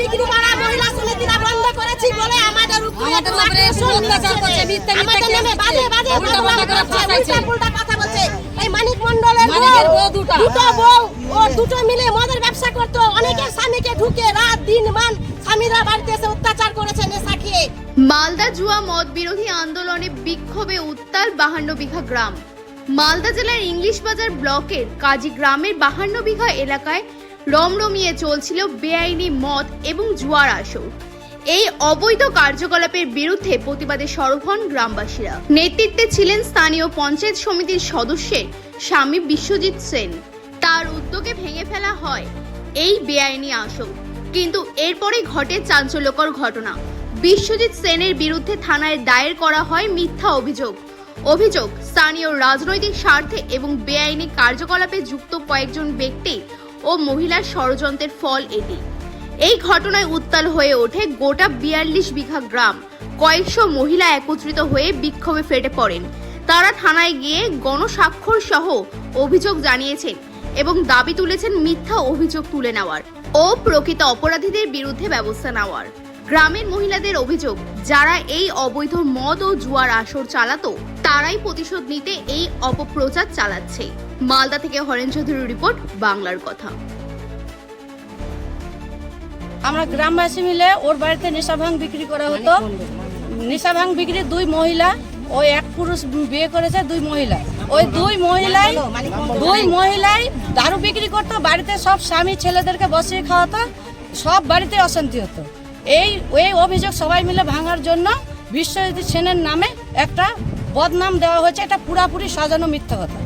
বিক্রি করা মহিলা সমিতিরা বন্ধ করেছি বলে আমাদের উপরে আমাদের উপরে আক্রোশ অত্যাচার করছে, নিচ্ছে। মিথ্যে মিথ্যে নামে বাজে বাজে উল্টা পাল্টা করে করছে, ফাঁসাইছে। উল্টা কথা বলছে। এই মানিক মন্ডলের বউ, বউ দুটো। বউ ও দুটো মিলে মদের ব্যবসা করতো। অনেকের স্বামীকে ঢুকে রাত দিন মান স্বামীরা বাড়িতে এসে অত্যাচার করেছে নেশা খেয়ে। মালদা জুয়া মদ বিরোধী আন্দোলনে বিক্ষোভে উত্তাল বাহান্ন বিঘা গ্রাম। মালদা জেলার ইংলিশ বাজার ব্লকের কাজী গ্রামের বাহান্ন বিঘা এলাকায় রমরমিয়ে চলছিল বেআইনি মদ এবং জুয়ার আসর। এই অবৈধ কার্যকলাপের বিরুদ্ধে প্রতিবাদে সরব হন গ্রামবাসীরা। নেতৃত্বে ছিলেন স্থানীয় পঞ্চায়েত সমিতির সদস্যের স্বামী বিশ্বজিৎ সেন। তার উদ্যোগে ভেঙে ফেলা হয় এই বেআইনি আসর। কিন্তু এরপরেই ঘটে চাঞ্চল্যকর ঘটনা। বিশ্বজিৎ সেনের বিরুদ্ধে থানায় দায়ের করা হয় মিথ্যা অভিযোগ। অভিযোগ, স্থানীয় রাজনৈতিক স্বার্থে এবং বেআইনি কার্যকলাপে যুক্ত কয়েকজন ব্যক্তি ও মহিলার ষড়যন্ত্রের ফল এটি। এই ঘটনায় উত্তাল হয়ে ওঠে গোটা বিয়াল্লিশ বিঘা গ্রাম। কয়েকশো মহিলা একত্রিত হয়ে বিক্ষোভে ফেটে পড়েন। তারা থানায় গিয়ে গণস্বাক্ষর সহ অভিযোগ জানিয়েছেন এবং দাবি তুলেছেন মিথ্যা অভিযোগ তুলে নেওয়ার ও প্রকৃত অপরাধীদের বিরুদ্ধে ব্যবস্থা নেওয়ার। গ্রামের মহিলাদের অভিযোগ, যারা এই অবৈধ মদ ও জুয়ার আসর চালাতো, তারাই প্রতিশোধ নিতে এই অপপ্রচার চালাচ্ছে। মালদা থেকে হরেন চৌধুরীর রিপোর্ট, বাংলার কথা। আমরা গ্রামবাসী মিলে ওর বাড়িতে নেশা ভাঙ বিক্রি করা হতো। নেশা ভাঙ বিক্রি দুই মহিলা ওই এক পুরুষ বিয়ে করেছে দুই মহিলা। ওই দুই মহিলাই দুই মহিলাই দারু বিক্রি করতো, বাড়িতে সব স্বামী ছেলেদেরকে বসিয়ে খাওয়াতো, সব বাড়িতে অশান্তি হতো। এই এই অভিযোগ সবাই মিলে ভাঙার জন্য বিশ্বজিৎ সেনের নামে একটা বদনাম দেওয়া হয়েছে। এটা পুরাপুরি সাজানো মিথ্যা কথা।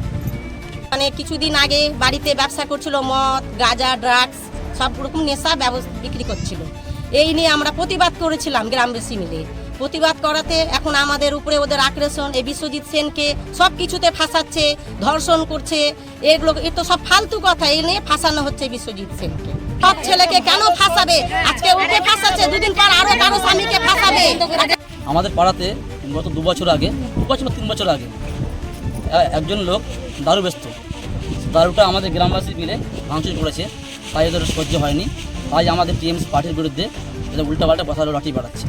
মানে কিছুদিন আগে বাড়িতে ব্যবসা করছিল মদ, গাঁজা ড্রাগস সব রকম নেশা বিক্রি করছিল। এই নিয়ে আমরা প্রতিবাদ করেছিলাম গ্রামবাসী মিলে। প্রতিবাদ করাতে এখন আমাদের উপরে ওদের আগ্রেসন, এই বিশ্বজিৎ সেনকে সব কিছুতে ফাঁসাচ্ছে, ধর্ষণ করছে, এগুলো, এ তো সব ফালতু কথা, এই নিয়ে ফাঁসানো হচ্ছে বিশ্বজিৎ সেনকে। সব ছেলেকে কেন ফাঁসাবে? আজকে ওকে ফাঁসাচ্ছে, দুদিন পর আরও কারও স্বামীকে ফাঁসাবে। আমাদের পাড়াতে গত দু বছর আগে, দু বছর তিন বছর আগে একজন লোক দারু ব্যস্ত দারুটা আমাদের গ্রামবাসী মিলে ভাঙচুর করেছে, তাই এদের সহ্য হয়নি। তাই আমাদের টিএমসি পার্টির বিরুদ্ধে এদের উল্টাপাল্টা কথা লাঠি বাড়াচ্ছে